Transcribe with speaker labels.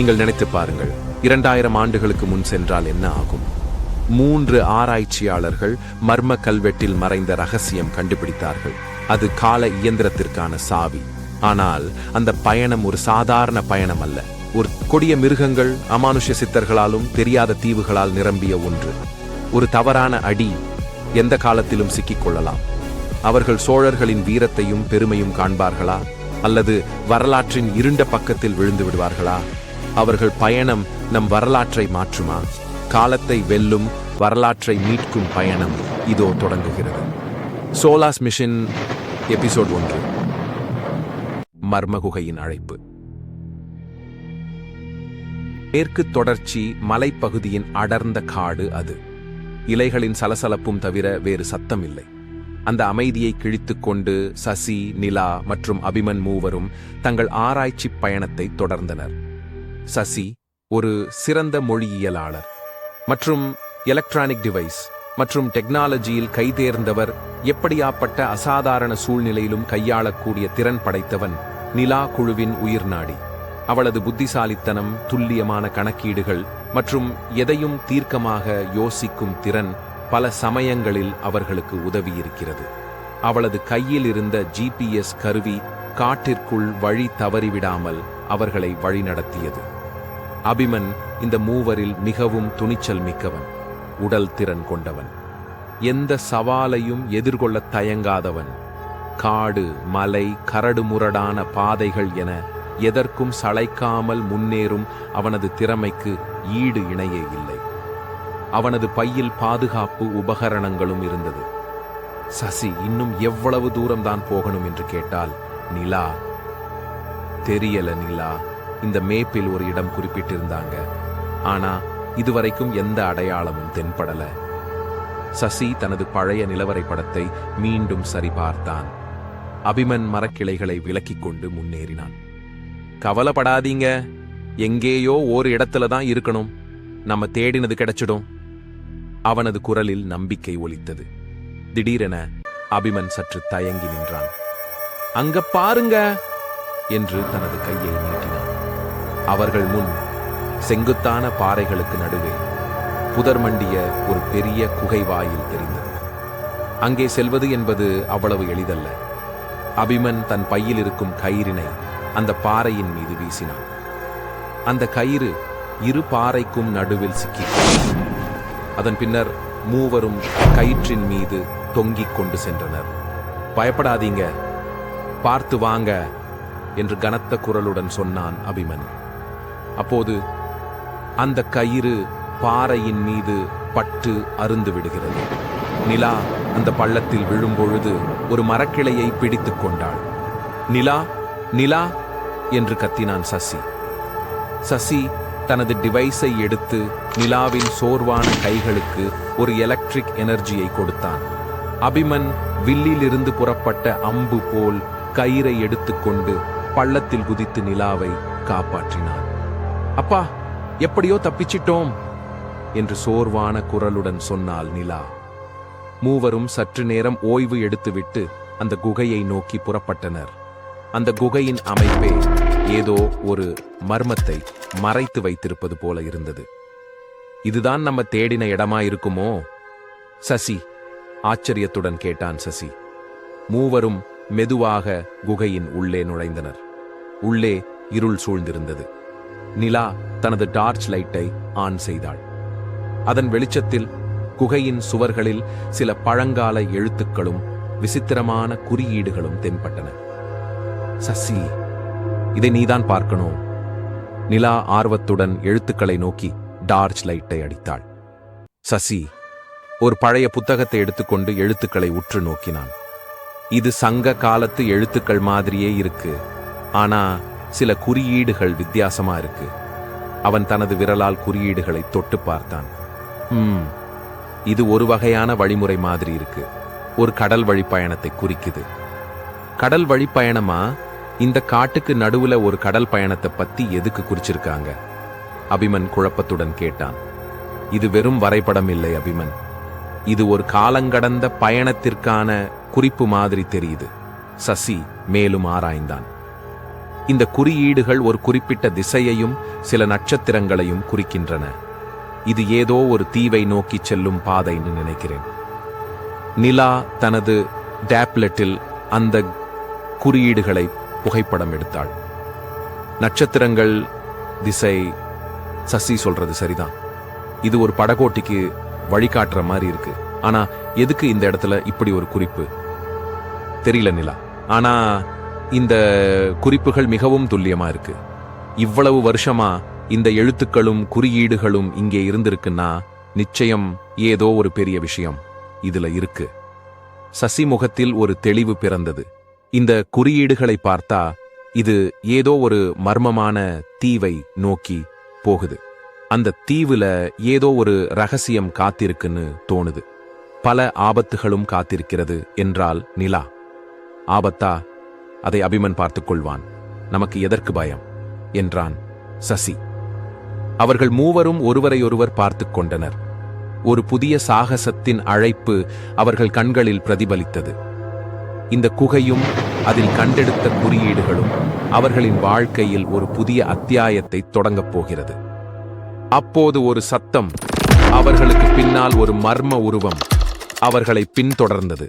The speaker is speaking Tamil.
Speaker 1: நீங்கள் நினைத்து பாருங்கள் இரண்டாயிரம் ஆண்டுகளுக்கு முன் சென்றால் என்ன ஆகும்? மூன்று ஆராய்ச்சியாளர்கள் மர்ம கல்வெட்டில் மறைந்த ரகசியம் கண்டுபிடித்தார்கள். அது கால இயந்திரத்திற்கான சாவி. ஆனால் அந்த பயணம் ஒரு சாதாரண பயணம் அல்ல. ஒரு கொடிய மிருகங்கள் அமானுஷ்ய சித்தர்களாலும் தெரியாத தீவுகளால் நிரம்பிய ஒன்று. ஒரு தவறான அடி எந்த காலத்திலும் சிக்கிக் கொள்ளலாம். அவர்கள் சோழர்களின் வீரத்தையும் பெருமையும் காண்பார்களா? அல்லது வரலாற்றின் இருண்ட பக்கத்தில் விழுந்து விடுவார்களா? அவர்கள் பயணம் நம் வரலாற்றை மாற்றுமா? காலத்தை வெல்லும் வரலாற்றை மீட்கும் பயணம் இதோ தொடங்குகிறது. சோலாஸ் மிஷின் எபிசோட் ஒன்று. மர்மகுகையின் அழைப்பு. மேற்கு தொடர்ச்சி மலைப்பகுதியின் அடர்ந்த காடு அது. இலைகளின் சலசலப்பும் தவிர வேறு சத்தம் இல்லை அந்த அமைதியை கிழித்துக் கொண்டு சசி நிலா மற்றும் அபிமன் மூவரும் தங்கள் ஆராய்ச்சி பயணத்தை தொடர்ந்தனர். சசி ஒரு சிறந்த மொழியியலாளர் மற்றும் எலக்ட்ரானிக் டிவைஸ் மற்றும் டெக்னாலஜியில் கைதேர்ந்தவர் எப்படியாப்பட்ட அசாதாரண சூழ்நிலையிலும் கையாளக்கூடிய திறன் படைத்தவன் நிலா குழுவின் உயிர்நாடி. அவளது புத்திசாலித்தனம் துல்லியமான கணக்கீடுகள் மற்றும் எதையும் தீர்க்கமாக யோசிக்கும் திறன் பல சமயங்களில் அவர்களுக்கு உதவியிருக்கிறது. அவளது கையில் இருந்த ஜிபிஎஸ் கருவி காட்டிற்குள் வழி தவறிவிடாமல் அவர்களை வழிநடத்தியது. அபிமன் இந்த மூவரில் மிகவும் துணிச்சல் மிக்கவன் உடல் திறன் கொண்டவன் எந்த சவாலையும் எதிர்கொள்ள தயங்காதவன் காடு மலை கரடுமுரடான பாதைகள் என எதற்கும் சளைக்காமல் முன்னேறும் அவனது திறமைக்கு ஈடு இணையே இல்லை. அவனது பையில் பாதுகாப்பு உபகரணங்களும் இருந்தது. சசி இன்னும் எவ்வளவு தூரம்தான் போகணும் என்று கேட்டால் நிலா. தெரியல நிலா. இந்த மேப்பில் ஒரு இடம் குறிப்பிட்டிருந்தாங்க. ஆனா இதுவரைக்கும் எந்த அடையாளமும் தென்படல. சசி தனது பழைய நிலவரை படத்தை மீண்டும் சரிபார்த்தான். அபிமன் மரக்கிளைகளை விலக்கிக் கொண்டு முன்னேறினான். கவலைப்படாதீங்க. எங்கேயோ ஒரு இடத்துல தான் இருக்கணும். நம்ம தேடினது கிடைச்சிடும். அவனது குரலில் நம்பிக்கை ஒலித்தது. திடீரென அபிமன் சற்று தயங்கி நின்றான். அங்க பாருங்க! என்று தனது கையை நீட்டினான். அவர்கள் முன் செங்குத்தான பாறைகளுக்கு நடுவே புதர் மண்டிய ஒரு பெரிய குகை வாயில் தெரிந்தது. அங்கே செல்வது என்பது அவ்வளவு எளிதல்ல. அபிமன் தன் பையில் இருக்கும் கயிறினை அந்த பாறையின் மீது வீசினான். அந்த கயிறு இரு பாறைக்கும் நடுவில் சிக்கி அதன் பின்னர் மூவரும் கயிற்றின் மீது தொங்கிக் கொண்டு சென்றனர். பயப்படாதீங்க. பார்த்து வாங்க என்று கனத்த குரலுடன் சொன்னான் அபிமன். அப்போது அந்த கயிறு பாறையின் மீது பட்டு அருந்து விடுகிறது. நிலா அந்த பள்ளத்தில் விழும்பொழுது ஒரு மரக்கிளையை பிடித்துக் கொண்டாள். நிலா நிலா என்று கத்தினான் சசி. சசி தனது டிவைஸை எடுத்து நிலாவின் சோர்வான கைகளுக்கு ஒரு எலக்ட்ரிக் எனர்ஜியை கொடுத்தான். அபிமன் வில்லிலிருந்து புறப்பட்ட அம்பு போல் கயிறை எடுத்துக்கொண்டு பள்ளத்தில் குதித்து நிலாவை காப்பாற்றினான். அப்பா எப்படியோ தப்பிச்சிட்டோம் என்று சோர்வான குரலுடன் சொன்னாள் நிலா. மூவரும் சற்று நேரம் ஓய்வு எடுத்துவிட்டு அந்த குகையை நோக்கி புறப்பட்டனர். அந்த குகையின் அமைப்பே ஏதோ ஒரு மர்மத்தை மறைத்து வைத்திருப்பது போல இருந்தது. இதுதான் நம்ம தேடின இடமா இருக்குமோ? சசி ஆச்சரியத்துடன் கேட்டான் சசி. மூவரும் மெதுவாக குகையின் உள்ளே நுழைந்தனர். உள்ளே இருள் சூழ்ந்திருந்தது. நிலா தனது டார்ச் லைட்டை ஆன் செய்தாள். அதன் வெளிச்சத்தில் குகையின் சுவர்களில் சில பழங்கால எழுத்துக்களும் விசித்திரமான குறியீடுகளும் தென்பட்டன. சசி இதை நீதான் பார்க்கணும். நிலா ஆர்வத்துடன் எழுத்துக்களை நோக்கி டார்ச் லைட்டை அடித்தாள். சசி ஒரு பழைய புத்தகத்தை எடுத்துக்கொண்டு எழுத்துக்களை உற்று நோக்கினான். இது சங்க காலத்து எழுத்துக்கள் மாதிரியே இருக்கு. ஆனா சில குறியீடுகள் வித்தியாசமா இருக்கு. அவன் தனது விரலால் குறியீடுகளை தொட்டு பார்த்தான். ம் இது ஒரு வகையான வழிமுறை மாதிரி இருக்கு. ஒரு கடல் வழி பயணத்தை குறிக்குது. கடல் வழி பயணமா இந்த காட்டுக்கு நடுவுல ஒரு கடல் பயணத்தை பத்தி எதுக்கு குறிச்சிருக்காங்க? அபிமன் குழப்பத்துடன் கேட்டான். இது வெறும் வரைபடம் இல்லை அபிமன். இது ஒரு காலங்கடந்த பயணத்திற்கான குறிப்பு மாதிரி தெரியுது. சசி மேலும் ஆராய்ந்தான். இந்த குறியீடுகள் ஒரு குறிப்பிட்ட திசையையும் சில நட்சத்திரங்களையும் குறிக்கின்றன. இது ஏதோ ஒரு தீவை நோக்கிச் செல்லும் பாதைன்னு நினைக்கிறேன். நிலா தனது டேப்லெட்டில் அந்த குறியீடுகளை புகைப்படம் எடுத்தாள். நட்சத்திரங்கள் திசை சசி சொல்றது சரிதான். இது ஒரு படகோட்டிக்கு வழிகாட்டுற மாதிரி இருக்கு. ஆனா எதுக்கு இந்த இடத்துல இப்படி ஒரு குறிப்பு? தெரியல நிலா. ஆனா இந்த குறிப்புகள் மிகவும் துல்லியமா இருக்கு. இவ்வளவு வருஷமா இந்த எழுத்துக்களும் குறியீடுகளும் இங்கே இருந்திருக்குன்னா நிச்சயம் ஏதோ ஒரு பெரிய விஷயம் இதுல இருக்கு. சசி முகத்தில் ஒரு தெளிவு பிறந்தது. இந்த குறியீடுகளை பார்த்தா இது ஏதோ ஒரு மர்மமான தீவை நோக்கி போகுது. அந்த தீவுல ஏதோ ஒரு ரகசியம் காத்திருக்குன்னு தோணுது. பல ஆபத்துகளும் காத்திருக்கிறது என்றால் நிலா. ஆபத்தா? அதை அபிமன் பார்த்துக் கொள்வான் நமக்கு எதற்கு பயம்? என்றான் சசி. அவர்கள் மூவரும் ஒருவரையொருவர் பார்த்துக் கொண்டனர். ஒரு புதிய சாகசத்தின் அழைப்பு அவர்கள் கண்களில் பிரதிபலித்தது. இந்த குகையும் அதில் கண்டெடுத்த குறியீடுகளும் அவர்களின் வாழ்க்கையில் ஒரு புதிய அத்தியாயத்தை தொடங்கப் போகிறது. அப்போது ஒரு சத்தம் அவர்களுக்கு பின்னால் ஒரு மர்ம உருவம் அவர்களை பின்தொடர்ந்தது.